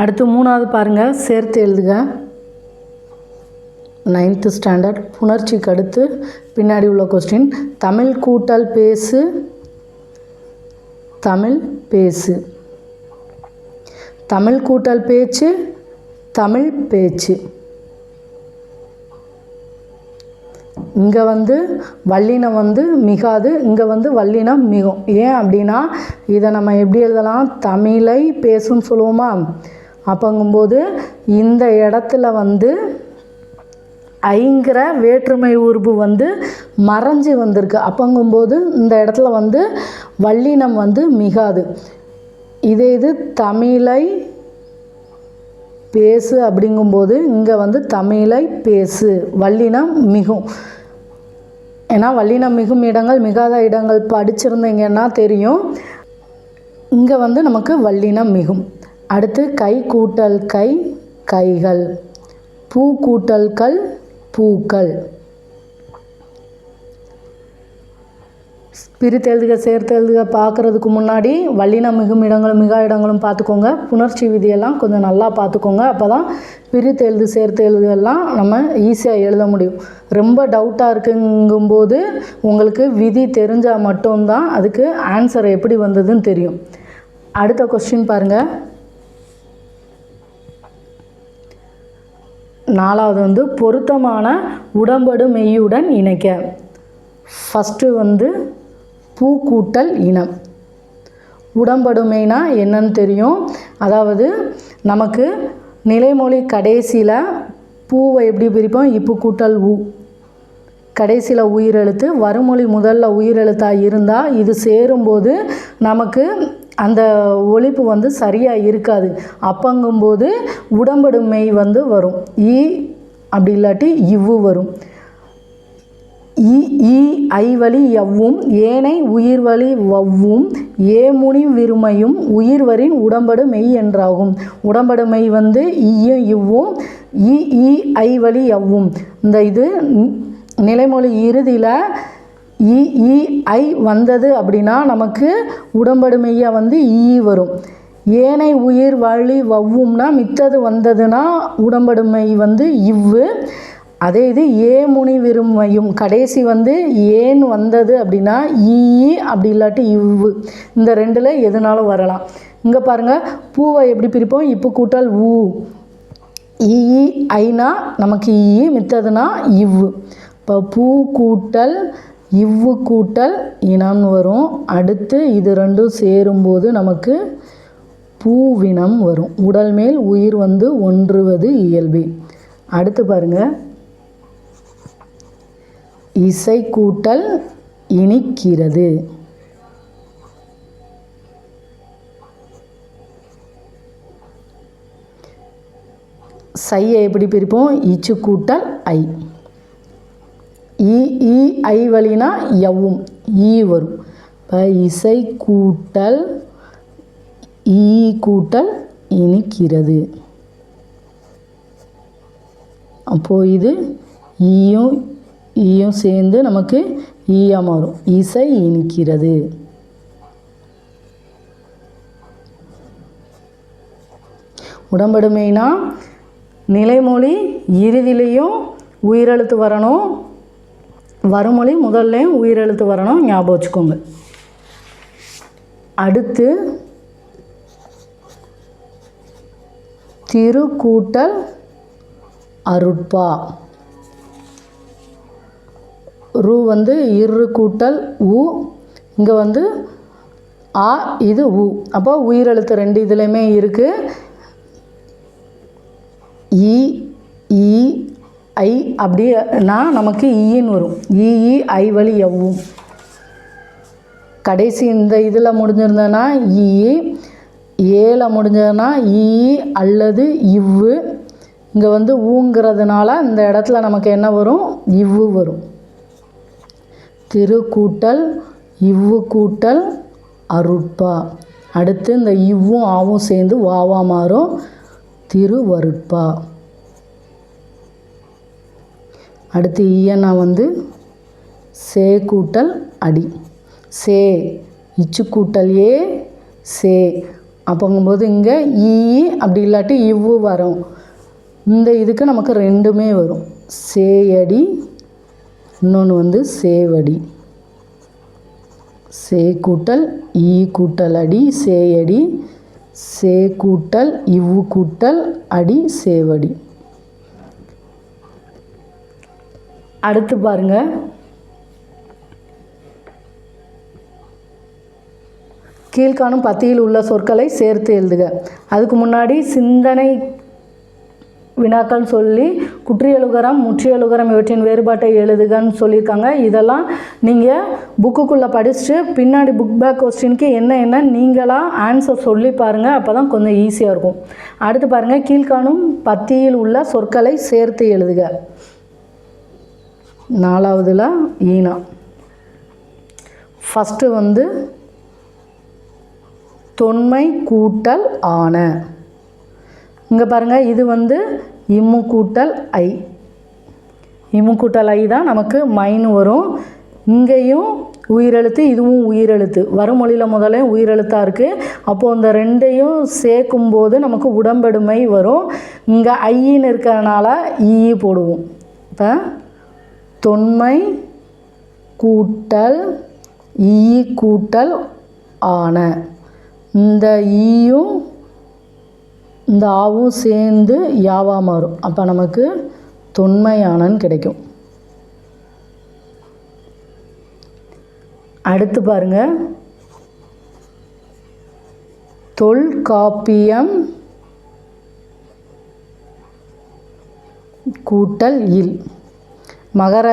அடுத்து மூணாவது பாருங்கள் சேர்த்து எழுதுக. நைன்த்து ஸ்டாண்டர்ட் புணர்ச்சிக்கு அடுத்து பின்னாடி உள்ள கொஸ்டின் தமிழ் கூட்டல் பேசு தமிழ் பேசு. தமிழ் கூட்டல் பேச்சு தமிழ் பேச்சு. இங்கே வந்து வல்லினம் வந்து மிகாது இங்கே வந்து வல்லினம் மிகும். ஏன் அப்படின்னா இதை நம்ம எப்படி எழுதலாம்? தமிழை பேசுன்னு சொல்லுவோமா? அப்போங்கும்போது இந்த இடத்துல வந்து ஐங்கிற வேற்றுமை உருபு வந்து மறைஞ்சு வந்திருக்கு. அப்போங்கும்போது இந்த இடத்துல வந்து வல்லினம் வந்து மிகாது. இதே இது தமிழை பேசு அப்படிங்கும்போது இங்கே வந்து தமிழை பேசு வல்லினம் மிகும். ஏன்னா வல்லினம் மிகும் இடங்கள் மிகாத இடங்கள் படிச்சிருந்தீங்கன்னா தெரியும். இங்கே வந்து நமக்கு வல்லினம் மிகும். அடுத்து கை கூட்டல் கை கைகள் பூ கூட்டல் கல் பூக்கள். பிரித்து எழுதுக சேர்த்து எழுதுக பார்க்குறதுக்கு முன்னாடி வல்லினம் மிகும் இடங்களும் மிகா இடங்களும் பார்த்துக்கோங்க. புணர்ச்சி விதியெல்லாம் கொஞ்சம் நல்லா பார்த்துக்கோங்க. அப்போ தான் பிரித்து எழுது சேர்த்து எழுதுகெல்லாம் நம்ம ஈஸியாக எழுத முடியும். ரொம்ப டவுட்டாக இருக்குங்கும்போது உங்களுக்கு விதி தெரிஞ்சால் மட்டும்தான் அதுக்கு ஆன்சர் எப்படி வந்ததுன்னு தெரியும். அடுத்த கொஸ்டின் பாருங்கள் நாலாவது வந்து பொருத்தமான உடம்படு மெய்யுடன் இணைக்க. ஃபஸ்ட்டு வந்து பூக்கூட்டல் இனம். உடம்படுமைனா என்னன்னு தெரியும். அதாவது நமக்கு நிலைமொழி கடைசியில் பூவை எப்படி பிரிப்போம்? இப்பு கூட்டல் ஊ கடைசியில் உயிரெழுத்து வறுமொழி முதல்ல உயிரெழுத்தாக இருந்தால் இது சேரும்போது நமக்கு அந்த ஒழிப்பு வந்து சரியாக இருக்காது. அப்பங்கும்போது உடம்படுமை வந்து வரும். ஈ அப்படி இல்லாட்டி இவ்வு வரும். இ ஈ ஐவழி எவ்வும் ஏனை உயிர்வழி வவ்வும் ஏமுனி விருமையும் உயிர்வரின் உடம்படு மெய் என்றாகும். உடம்படு மெய் வந்து ஈயும் இவ்வும் இ ஈ ஐவழி எவ்வும் இந்த இது நிலைமொழி இறுதியில் இ ஐ வந்தது அப்படின்னா நமக்கு உடம்படுமையாக வந்து ஈ வரும். ஏனை உயிர் வழி வவ்வும்னா மித்தது வந்ததுன்னா உடம்படுமை வந்து இவ்வு. அதே இது ஏ முனி விரும்பையும் கடைசி வந்து ஏன் வந்தது அப்படின்னா ஈ அப்படி இல்லாட்டி இவ்வு. இந்த ரெண்டில் எதுனாலும் வரலாம். இங்கே பாருங்கள் பூவை எப்படி பிரிப்போம்? இப்போ கூட்டல் ஊ. இஇ ஐனா நமக்கு இஇ மித்ததுனா இவ்வு. இப்போ பூ கூட்டல் இவ்வு கூட்டல் இனம்னு வரும். அடுத்து இது ரெண்டும் சேரும்போது நமக்கு பூவினம் வரும். உடல் மேல் உயிர் வந்து ஒன்றுவது இயல்பே. அடுத்து பாருங்க. இசை கூட்டல் இனிக்கிறது. சையை எப்படி பிரிப்போம்? இச்சு கூட்டல் ஐ. ஈ ஐ வழினா எவ்வும் ஈ வரும். இப்போ இசை கூட்டல் ஈ கூட்டல் இனிக்கிறது. அப்போது இது ஈயும் ஈயும் சேர்ந்து நமக்கு ஈயா மாறும். இசை இனிக்கிறது. உடம்படுமைனா நிலைமொழி இறுதியிலையும் உயிரெழுத்து வரணும். வருமொழி முதல்லையும் உயிரெழுத்து வரணும் ஞாபகம் வச்சுக்கோங்க. அடுத்து திருக்கூட்டல் அருட்பா. ரூ வந்து இரு கூட்டல் உ இங்கே வந்து ஆ இது உ. அப்போ உயிரெழுத்து ரெண்டு இதுலேயுமே இருக்குது இ ஈ ஐ அப்படின்னா நமக்கு ஈன்னு வரும். இஇ ஐ வழி எவ்வும் கடைசி இந்த இதில் முடிஞ்சிருந்ததுன்னா ஈ ஏல முடிஞ்சதுன்னா ஈ அல்லது இவ்வு. இங்கே வந்து ஊங்கிறதுனால இந்த இடத்துல நமக்கு என்ன வரும்? இவ்வு வரும். திரு கூட்டல் இவ்வு கூட்டல் அருட்பா. அடுத்து இந்த இவ்வும் ஆவும் சேர்ந்து வாவா மாறும். திருவருட்பா. அடுத்து ஈயனா வந்து சே கூட்டல் அடி. சே இச்சு கூட்டல் ஏ சே. அப்போங்கும்போது இங்கே ஈ அப்படி இல்லாட்டி இவ்வு வரும். இந்த இதுக்கு நமக்கு ரெண்டுமே வரும். சேயடி இன்னொன்று வந்து சேவடி சே கூட்டல் ஈ கூட்டல் அடி சேயடி சே கூட்டல் இவ்வு கூட்டல் அடி சேவடி அடுத்து பாருங்க. கீழ்காணும் பத்தியில் உள்ள சொற்களை சேர்த்து எழுதுக. அதுக்கு முன்னாடி சிந்தனை வினாக்கள் சொல்லி குற்றியலுகரம் முற்றியலுகரம் இவற்றின் வேறுபாட்டை எழுதுகன்னு சொல்லியிருக்காங்க. இதெல்லாம் நீங்கள் புக்குக்குள்ளே படிச்சுட்டு பின்னாடி புக் பேக் கொஸ்டினுக்கு என்ன என்ன நீங்களாக ஆன்சர் சொல்லி பாருங்கள் அப்போ தான் கொஞ்சம் ஈஸியாக இருக்கும். அடுத்து பாருங்கள் கீழ்காணும் பத்தியில் உள்ள சொற்களை சேர்த்து எழுதுக. நாலாவதுல ஈனா. ஃபஸ்ட்டு வந்து தொன்மை கூட்டல் ஆன. இங்கே பாருங்கள் இது வந்து இம்மு கூட்டல் ஐ. இம்மு கூட்டல் ஐ தான் நமக்கு மைன் வரும். இங்கேயும் உயிரெழுத்து இதுவும் உயிரெழுத்து. வருமொழியில் முதல்ல உயிரெழுத்தாக இருக்குது அப்போது இந்த ரெண்டையும் சேர்க்கும்போது நமக்கு உடம்பெடுமை வரும். இங்கே ஐயின்னு இருக்கிறதுனால ஈ போடுவோம். இப்போ தொன்மை கூட்டல் ஈ கூட்டல் ஆன. இந்த ஈயும் இந்த ஆவும் சேர்ந்து யாவா மாறும். அப்போ நமக்கு தொன்மையானன்னு கிடைக்கும். அடுத்து பாருங்க. தொல்காப்பியம் கூட்டல் இல். மகர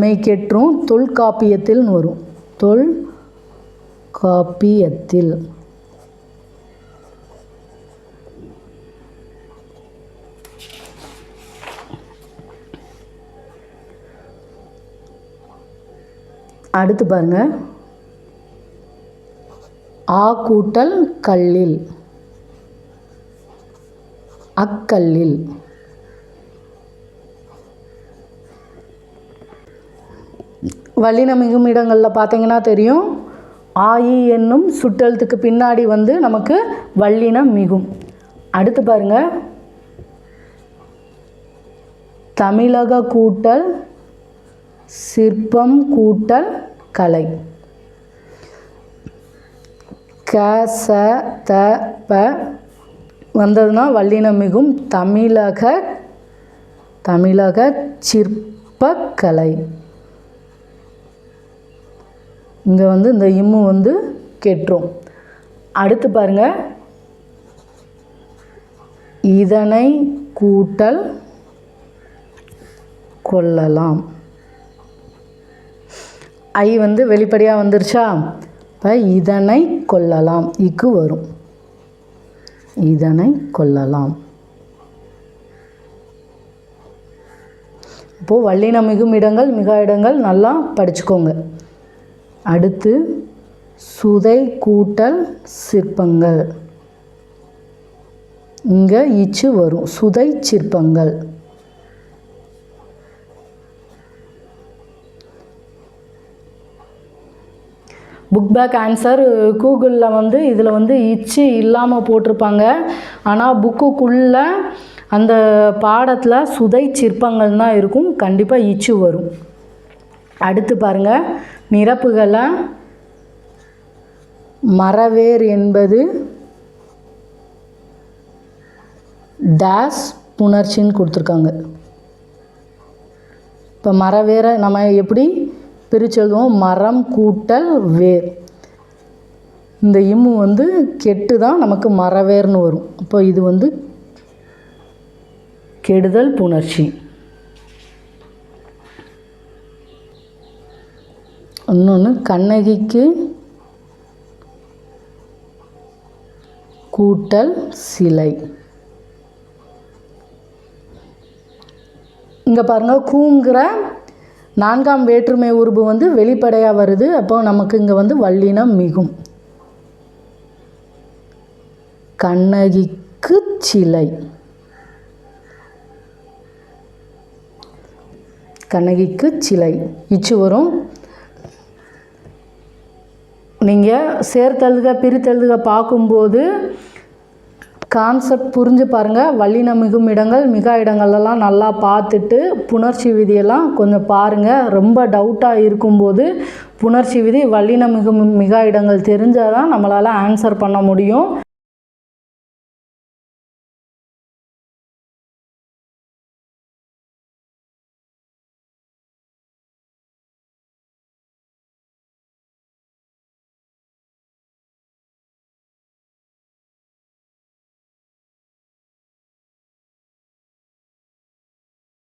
மெய்க்கெற்றும் தொல்காப்பியத்தில்னு வரும். தொல் காப்பியத்தில். அடுத்து பாருங்க. ஆ கூட்டல் கல்லில். அக்கல்லில். வல்லின மிகும் இடங்களில் பார்த்தீங்கன்னா தெரியும். ஆயி என்னும் சுட்டெழுத்துக்கு பின்னாடி வந்து நமக்கு வல்லினம் மிகும் அடுத்து பாருங்க. தமிழக கூட்டல் சிற்பம் கூட்டல் கலை. க ச த ப வந்ததுன்னா வல்லினம் மிகும் தமிழக தமிழக சிற்பக்கலை. இங்கே வந்து இந்த இம்மு வந்து கெட்டுரும். அடுத்து பாருங்க. இதனை கூட்டல் கொள்ளலாம். ஐ வந்து வெளிப்படையாக வந்துருச்சா? இப்போ இதனை கொள்ளலாம். இக்கு வரும். இதனை கொள்ளலாம். இப்போது வல்லின மிகும் இடங்கள் மிக இடங்கள் நல்லா படிச்சுக்கோங்க. அடுத்து சுதை கூட்டல் சிற்பங்கள். இங்கே இச்சு வரும். சுதை சிற்பங்கள். புக் பேக் ஆன்சர் கூகுளில் வந்து இதில் வந்து இச்சு இல்லாமல் போட்டிருப்பாங்க. ஆனால் புக்குக்குள்ளே அந்த பாடத்தில் சுதை சிற்பங்கள் தான் இருக்கும். கண்டிப்பாக இச்சு வரும். அடுத்து பாருங்கள் நிரப்புகளை மரவேர் என்பது டேஸ் புணர்ச்சின்னு கொடுத்துருக்காங்க. இப்போ மரவேரை நம்ம எப்படி பிரித்து எழுதுவோம் மரம் கூட்டல் வேர். இந்த இம்மு வந்து கெட்டு தான் நமக்கு மரவேர்னு வரும். அப்போ இது வந்து கெடுதல் புணர்ச்சி. இன்னொன்று கண்ணகிக்கு கூட்டல் சிலை. இங்கே பாருங்கள் கூங்கிற நான்காம் வேற்றுமை உருபு வந்து வெளிப்படையாக வருது. அப்போ நமக்கு இங்கே வந்து வல்லினம் மிகும். கண்ணகிக்கு சிலை. கண்ணகிக்கு சிலை. இச்சு வரும். நீங்கள் சேர்த்தழுக பிரித்தழுக பார்க்கும்போது கான்செப்ட் புரிஞ்சு பாருங்கள் வல்லின மிகும் இடங்கள் மிகா இடங்கள்லாம் நல்லா பார்த்துட்டு புணர்ச்சி விதியெல்லாம் கொஞ்சம் பாருங்கள் ரொம்ப டவுட்டாக இருக்கும்போது புணர்ச்சி விதி வல்லின மிகும் மிகா இடங்கள் தெரிஞ்சால் தான் நம்மளால் ஆன்சர் பண்ண முடியும்.